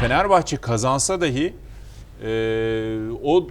Fenerbahçe kazansa dahi e, o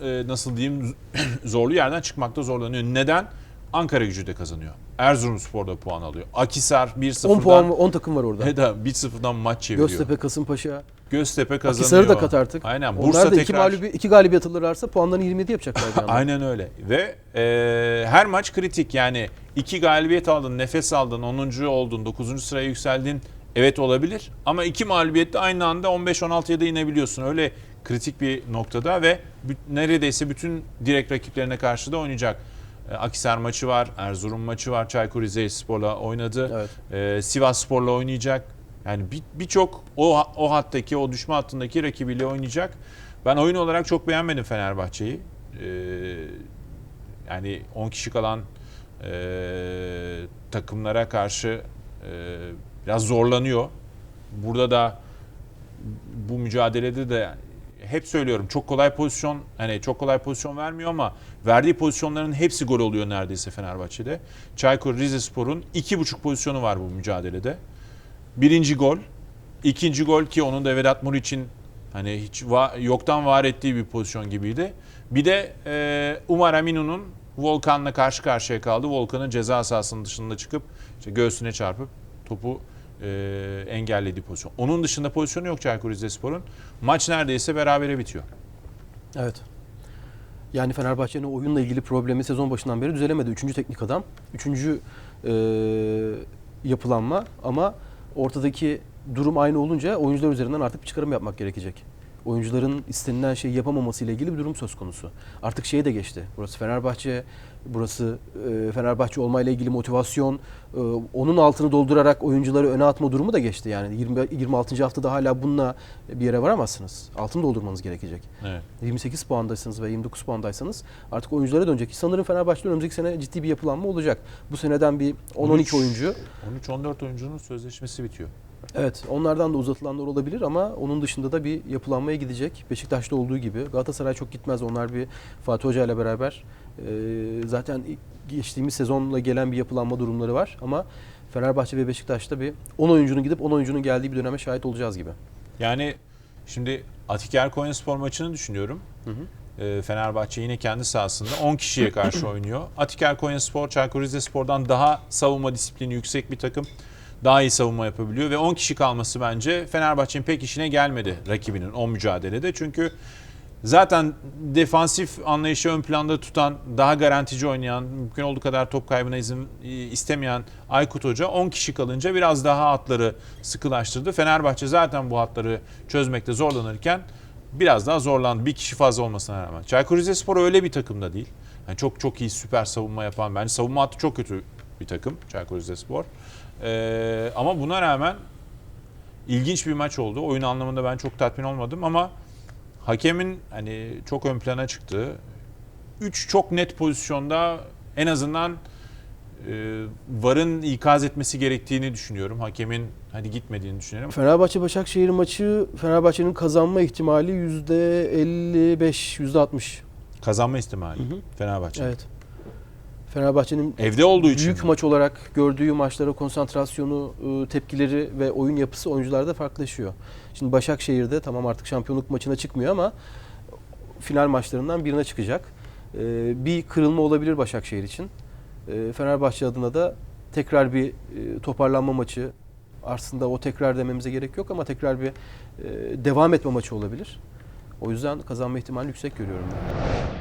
e, nasıl diyeyim zorlu yerden çıkmakta zorlanıyor. Neden? Ankara gücü de kazanıyor. Erzurumspor da puan alıyor. Akisar 1-0'dan 10 puan 10 takım var orada. da 1-0'dan maç çeviriyor. Göztepe, Kasımpaşa. Göztepe kazanıyor. Akisar'ı da kat artık. Aynen. Onlar Bursa da iki, tekrar. mağlubi, iki galibiyet alırlarsa puanlarını 27 yapacaklar. Aynen öyle. Ve e, her maç kritik. Yani iki galibiyet aldın, nefes aldın, 10. oldun, 9. sıraya yükseldin. Evet olabilir. Ama iki mağlubiyette aynı anda 15-16'ya da inebiliyorsun. Öyle kritik bir noktada ve neredeyse bütün direkt rakiplerine karşı da oynayacak. E, Akisar maçı var, Erzurum maçı var, Çaykur Rizespor'la oynadı. Evet. E, Sivas Spor'la oynayacak. Yani bir- birçok o, o hattaki, o düşme hattındaki rakibiyle oynayacak. Ben oyun olarak çok beğenmedim Fenerbahçe'yi. Ee, yani 10 kişi kalan e, takımlara karşı e, biraz zorlanıyor. Burada da bu mücadelede de hep söylüyorum çok kolay pozisyon hani çok kolay pozisyon vermiyor ama verdiği pozisyonların hepsi gol oluyor neredeyse Fenerbahçe'de. Çaykur Rizespor'un iki buçuk pozisyonu var bu mücadelede. Birinci gol, ikinci gol ki onun da Vedat Muriç'in hani hiç va- yoktan var ettiği bir pozisyon gibiydi. Bir de e, Umar Aminu'nun Volkan'la karşı karşıya kaldı. Volkan'ın ceza sahasının dışında çıkıp işte göğsüne çarpıp topu e, engellediği pozisyon. Onun dışında pozisyonu yok Çaykur Rizespor'un. Maç neredeyse berabere bitiyor. Evet. Yani Fenerbahçe'nin oyunla ilgili problemi sezon başından beri düzelemedi. Üçüncü teknik adam, üçüncü e, yapılanma ama ortadaki durum aynı olunca oyuncular üzerinden artık bir çıkarım yapmak gerekecek. Oyuncuların istenilen şeyi yapamaması ile ilgili bir durum söz konusu. Artık şeye de geçti. Burası Fenerbahçe, burası e, Fenerbahçe olmayla ilgili motivasyon, e, onun altını doldurarak oyuncuları öne atma durumu da geçti. Yani 20, 26. haftada hala bununla bir yere varamazsınız. Altını doldurmanız gerekecek. Evet. 28 puandaysanız ve 29 puandaysanız artık oyunculara dönecek. Sanırım Fenerbahçe'de önümüzdeki sene ciddi bir yapılanma olacak. Bu seneden bir 10-12 oyuncu. 13-14 oyuncunun sözleşmesi bitiyor. Evet onlardan da uzatılanlar olabilir ama onun dışında da bir yapılanmaya gidecek. Beşiktaş'ta olduğu gibi. Galatasaray çok gitmez. Onlar bir Fatih Hoca ile beraber e, zaten geçtiğimiz sezonla gelen bir yapılanma durumları var. Ama Fenerbahçe ve Beşiktaş'ta bir 10 oyuncunun gidip 10 oyuncunun geldiği bir döneme şahit olacağız gibi. Yani şimdi Atiker Konyaspor maçını düşünüyorum. Hı hı. Fenerbahçe yine kendi sahasında 10 kişiye karşı oynuyor. Atiker Konyaspor, Çaykur Rizespor'dan daha savunma disiplini yüksek bir takım. Daha iyi savunma yapabiliyor ve 10 kişi kalması bence Fenerbahçe'nin pek işine gelmedi rakibinin 10 mücadelede. Çünkü zaten defansif anlayışı ön planda tutan, daha garantici oynayan, mümkün olduğu kadar top kaybına izin e, istemeyen Aykut Hoca 10 kişi kalınca biraz daha hatları sıkılaştırdı. Fenerbahçe zaten bu hatları çözmekte zorlanırken biraz daha zorlandı. Bir kişi fazla olmasına rağmen. Çaykur Rizespor öyle bir takım da değil. Yani çok çok iyi süper savunma yapan, bence savunma hattı çok kötü bir takım Çaykur Rizespor. Ee, ama buna rağmen ilginç bir maç oldu. Oyun anlamında ben çok tatmin olmadım ama hakemin hani çok ön plana çıktığı 3 çok net pozisyonda en azından e, VAR'ın ikaz etmesi gerektiğini düşünüyorum. Hakemin hadi gitmediğini düşünüyorum. Fenerbahçe Başakşehir maçı Fenerbahçe'nin kazanma ihtimali %55, %60. Kazanma ihtimali. Fenerbahçe. Evet. Fenerbahçe'nin Evde olduğu için. büyük mi? maç olarak gördüğü maçlara konsantrasyonu, ıı, tepkileri ve oyun yapısı oyuncularda farklılaşıyor. Şimdi Başakşehir'de tamam artık şampiyonluk maçına çıkmıyor ama final maçlarından birine çıkacak. Ee, Bir kırılma olabilir Başakşehir için. Ee, Fenerbahçe adına da tekrar bir e, toparlanma maçı aslında o tekrar dememize gerek yok ama tekrar bir e, devam etme maçı olabilir. O yüzden kazanma ihtimali yüksek görüyorum. ben.